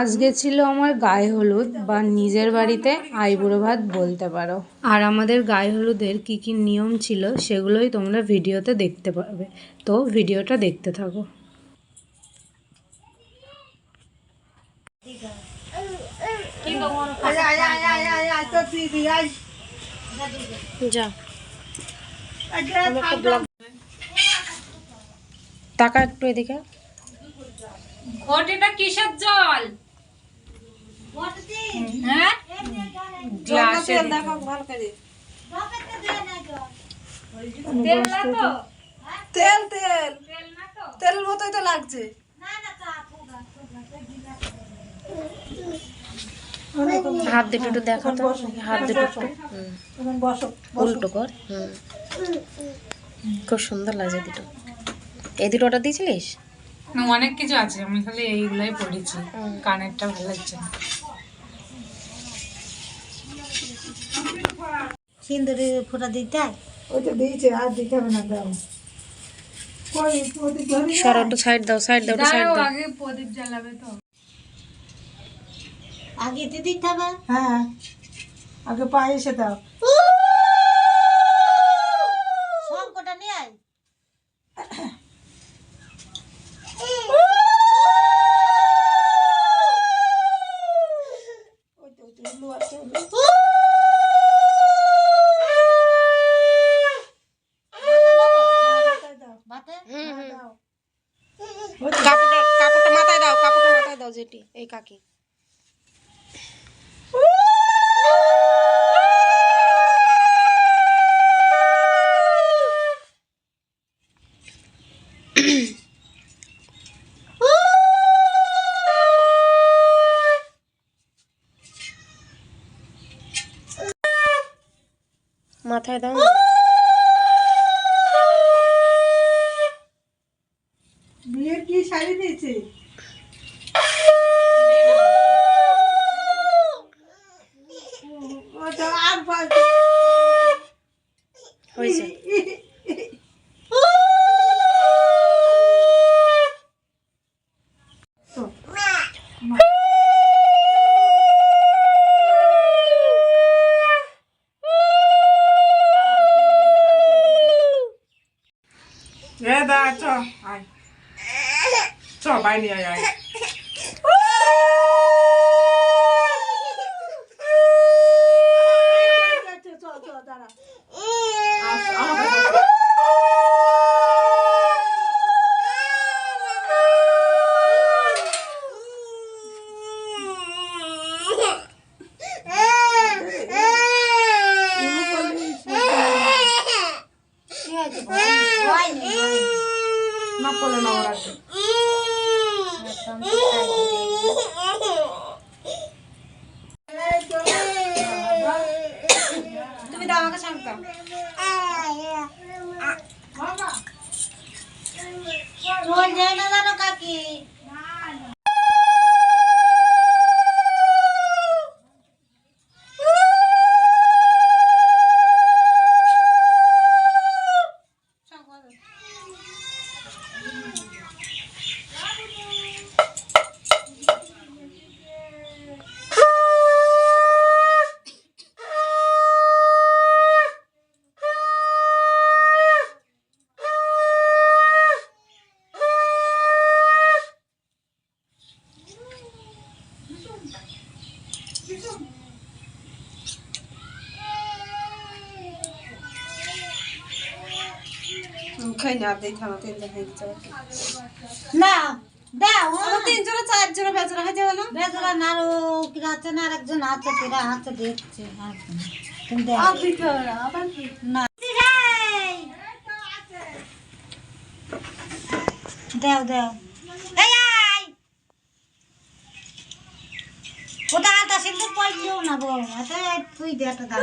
আজকে ছিল আমার গায়ে হলুদ বা নিজের বাড়িতে আইবুড়ো ভাত বলতে পারো। আর আমাদের গায়ে হলুদের কি কি নিয়ম ছিল সেগুলোই তোমরা ভিডিওতে দেখতে পাবে তো ভিডিওটা দেখতে থাকো। যা। টাকা একটু এদিকে। ওটা কিসের জল? হ্যাঁ? গ্লাসে তেল না তো? তেল তেল। তেল মতোই তো লাগছে। হাত দুটো একটু দেখো তো। হাত দুটো একটু। উল্টো কর হুম। খুব সুন্দর লাগছে দুটো। এই দুটো অর্ডার দিয়েছিলিস? না, অনেক কিছু আছে আমি খালি এইগুলাই পড়েছি। কানেরটা ভালো লাগছে না। সিন্দুরে ফোটা দিতে দিয়েছে আর দিতে হবে না দাও। সর একটু সাইড দাও সাইড দাও সাইড দাও। আগে প্রদীপ জ্বালাবে তো। আগে তো দিতে হবে। হ্যাঁ আগে পায়েসে দাও শঙ্কটা নিয়ে আয় ওই তো ওই তো উলু আছে উলু। মাথায় দাও বাতে দাও কাপড়টা কাপড়টা মাথায় দাও কাপড়টা মাথায় দাও যেটি এই কাকি। শাড়ি দিয়েছে ওটা আর ফালতু হয়েছে এ দা চ চল যায় না জানো খাই না আর দেখে আমার তিন দেখাই দিতে না দাও তিনজনে চারজনে বেচারা হয়ে যাবে না। বেজরা নারো কিরা আছে না আরেকজন আছে কিরা হাতে দেখছে তুমি দেখ। না। দেও ওটা আটা না তুই দে একটা দাও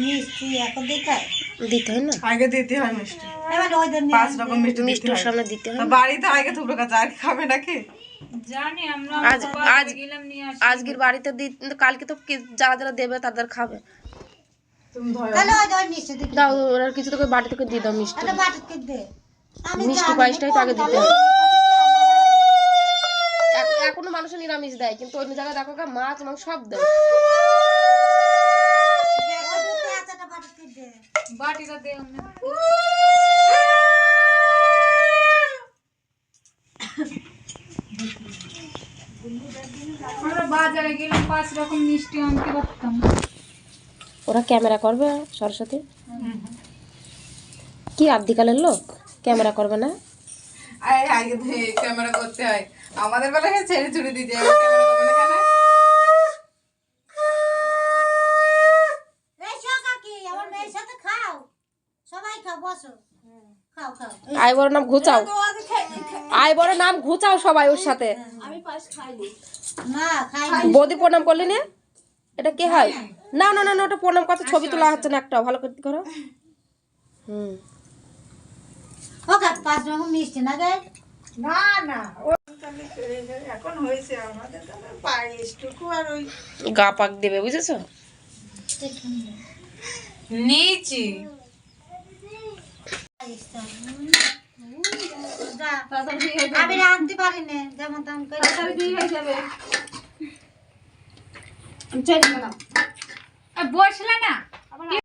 মিষ্টি এখন দেখায় দিতে হয় না? আগে দিতে হয় মিষ্টি। এবার ওইদের নিয়ে পাঁচ রকম মিষ্টি মিষ্টির সামনে দিতে হয় বাড়িতে আগে থুবড়ো কাছে আর খাবে নাকি? জানি আমরা আজ আজ আজকের বাড়িতে কালকে তো যারা যারা দেবে তাদের খাবে। তুমি ধরো। তাহলে ওই ওই মিষ্টি দিবি। দাও ওরা কিছু তোকে বাড়ি থেকে দিয়ে দাও মিষ্টি। মিষ্টি পায়েসটাই তো আগে দিতে। এখনও মানুষের নিরামিষ দেয় কিন্তু অন্য জায়গায় দেখো মাছ মাংস সব দেয় করেছে, ওই দুটো আছে, একটা বাটিকে দে। বাটিটা দে আমরা বাজারে গেলাম পাঁচ রকম মিষ্টি আনতে পারতাম। ওরা ক্যামেরা করবে সরস্বতী? কি আদিকালের লোক? ক্যামেরা করবে না? আয় আগে ক্যামেরা করতে হয়। আমাদের বেলায় ছেড়ে ছুড়ে দিতে হয় ক্যামেরা করবে না কেন এই শো কাকি, আমার মেয়ের সাথে খাও। সবাই খাও, বসো। খাও, আই বড় নাম ঘুচাও। আই বড় নাম ঘুচাও সবাই ওর সাথে। না, খাইনি। বৌদি প্রণাম করলি না? এটা কে হয়? না না না না ওটা প্রণাম করতে ছবি তোলা হচ্ছে না একটা ভালো করে করো। হুম। মিষ্টি না না না ও তাহলে করে- করে এখন হয়েছে আমাদের আর ওই গা পাক দেবে বুঝেছ? নিচি। আমি আনতে পারি না যেমন তেমন করে। বসলে না?